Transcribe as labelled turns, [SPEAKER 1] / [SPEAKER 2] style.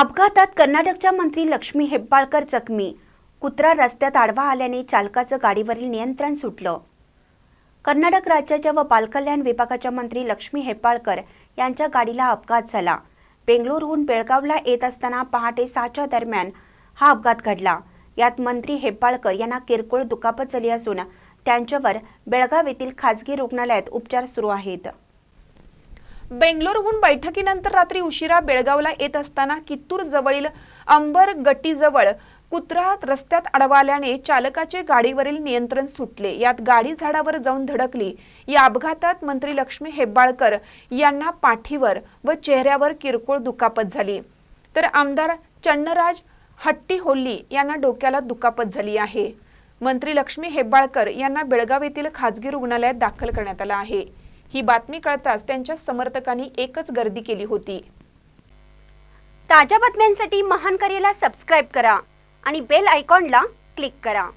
[SPEAKER 1] अपघातात कर्नाटकच्या मंत्री लक्ष्मी हेब्बाळकर जखमी. कुत्रा रस्त्यात आडवा आल्याने चालकाचं गाडीवरील नियंत्रण सुटलं. कर्नाटक राज्याच्या व बालकल्याण विभागाच्या मंत्री लक्ष्मी हेब्बाळकर यांच्या गाडीला अपघात झाला. बेंगळुरूहून बेळगावला येत असताना पहाटे सहाच्या दरम्यान हा अपघात घडला. यात मंत्री हेब्बाळकर यांना किरकोळ दुखापत झाली असून त्यांच्यावर बेळगाव येथील खाजगी रुग्णालयात उपचार सुरू आहेत.
[SPEAKER 2] बेंगलोरहून बैठकीनंतर रात्री उशिरा बेळगावला येत असताना कित्तूर जवळील अंबर गटीजवळ कुत्रा रस्त्यात अडवाल्याने चालकाचे गाडीवरील नियंत्रण सुटले. यात गाडी झाडावर जाऊन धडकली. या अपघातात मंत्री लक्ष्मी हेब्बाळकर यांना पाठीवर व चेहऱ्यावर किरकोळ दुखापत झाली. तर आमदार चन्नराज हट्टीहोल्ली यांना डोक्याला दुखापत झाली आहे. मंत्री लक्ष्मी हेब्बाळकर यांना बेळगाव येथील खाजगी रुग्णालयात दाखल करण्यात आलं आहे. ही बातमी कळताच त्यांच्या समर्थकांनी एकच गर्दी केली होती.
[SPEAKER 1] ताज्या बातम्यांसाठी महान करेला सबस्क्राईब करा आणि बेल आयकॉनला क्लिक करा.